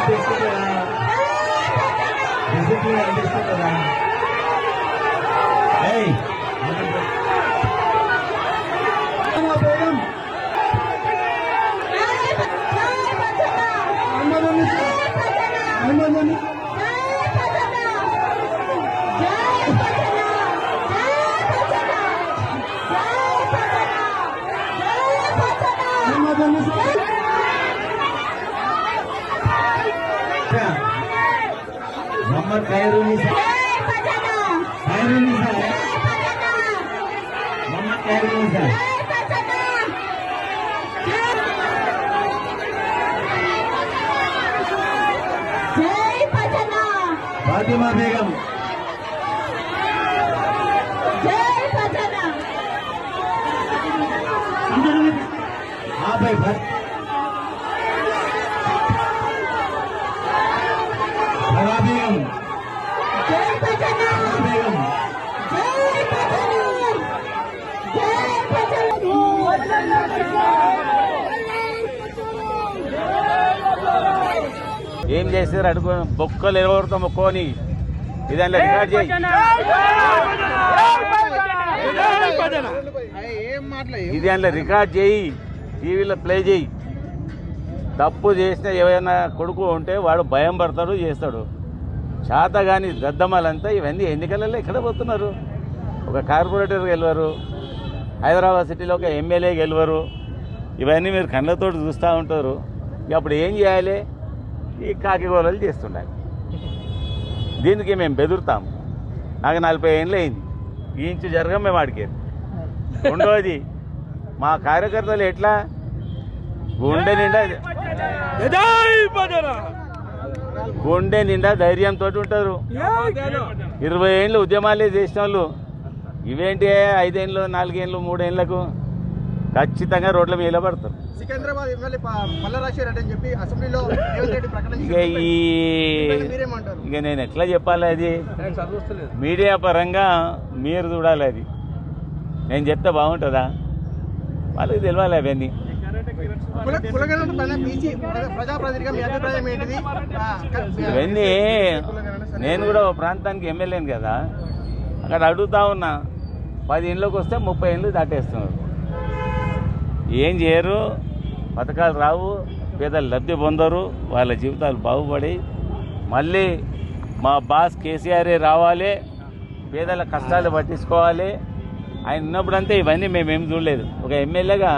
అనిపిస్తుంది కదా డిసిప్లిన్ అనిపిస్తుంది కదా मोहम्मद खैरुल खैरुल मोहम्मद खैरुल फातिमा बेगम। भाई भाई ఏం చేశారు అడుగు బొక్కలు ఎవరితో మొక్కోని ఇదాంట్లో రికార్డ్ చేయి. ఇది దాంట్లో రికార్డ్ చేయి. టీవీలో ప్లే చేయి. తప్పు చేసిన ఏమైనా కొడుకు ఉంటే వాడు భయం పడతాడు చేస్తాడు. చేత కానీ దద్దమ్మలంతా ఇవన్నీ ఎన్నికలలో ఎక్కడ పోతున్నారు? ఒక కార్పొరేటర్ గెలవరు హైదరాబాద్ సిటీలో ఒక ఎమ్మెల్యే గెలవరు ఇవన్నీ మీరు కళ్ళతో చూస్తూ ఉంటారు. ఇక అప్పుడు ఏం చేయాలి? ఈ కాకిగోళలు చేస్తుండాలి. దీనికి మేము బెదురుతాం నాకు నలభై ఏళ్ళు అయింది. ఈ ఇంచు జరగం మేము అడిగేది రెండోది మా కార్యకర్తలు ఎట్లా? గుండె నిండా గుండె నిండా ధైర్యంతో ఉంటారు. ఇరవై ఏళ్ళు ఉద్యమాలే చేసిన వాళ్ళు ఇవేంటి ఐదేళ్ళు నాలుగేళ్ళు మూడేళ్ళకు ఖచ్చితంగా రోడ్ల మీద పడతారు సికింద్రాబాద్ ఎమ్మెల్యే మల్లరాజశేఖర్ రెడ్డి అని చెప్పి అసెంబ్లీలో రేవంత్ రెడ్డి ప్రకటన ఇక. ఈ ఇక నేను ఎట్లా చెప్పాలి అది? మీడియా పరంగా మీరు చూడాలి అది. నేను చెప్తే బాగుంటుందా? వాళ్ళకి తెలియాలి అవన్నీ. ఇవన్నీ. నేను కూడా ఒక ప్రాంతానికి ఎమ్మెల్యేను కదా. అక్కడ అడుగుతా ఉన్నా పది ఇండ్లకు వస్తే ముప్పై ఇండ్లు దాటేస్తున్నారు. ఏం చేయరు పథకాలు రావు పేదలు లబ్ధి పొందరు వాళ్ళ జీవితాలు బాగుపడి మళ్ళీ మా బాస్ కేసీఆరే రావాలి పేదల కష్టాలు పట్టించుకోవాలి. ఆయన ఉన్నప్పుడంతే ఇవన్నీ మేమేం చూడలేదు. ఒక ఎమ్మెల్యేగా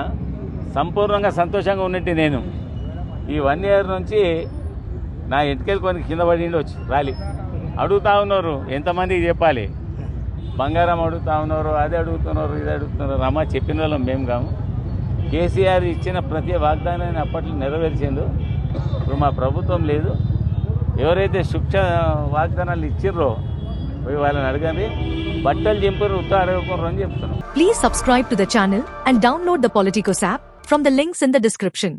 సంపూర్ణంగా సంతోషంగా ఉన్నట్టు నేను. ఈ వన్ ఇయర్ నుంచి నా ఇంటికెళ్ళి కొన్ని కింద పడి ఉండొచ్చు రాలి అడుగుతా ఉన్నారు ఎంతమందికి చెప్పాలి? బంగారం అడుగుతా ఉన్నారు అది అడుగుతున్నారు ఇది అడుగుతున్నారు. రమ్మ చెప్పిన వాళ్ళం మేము కాము. కేసీఆర్ ఇచ్చిన ప్రతి వాగ్దానాన్ని అప్పట్లో నెరవేర్చిండు. ఇప్పుడు మా ప్రభుత్వం లేదు. ఎవరైతే శుక్ష వాగ్దానాలు ఇచ్చిర్రో పోయి వాళ్ళని అడగండి. బట్టలు చింపరు ఉత్త అడగకూడరు అని చెప్తున్నాం. Please subscribe to the channel and download the Politikos app from the links in the description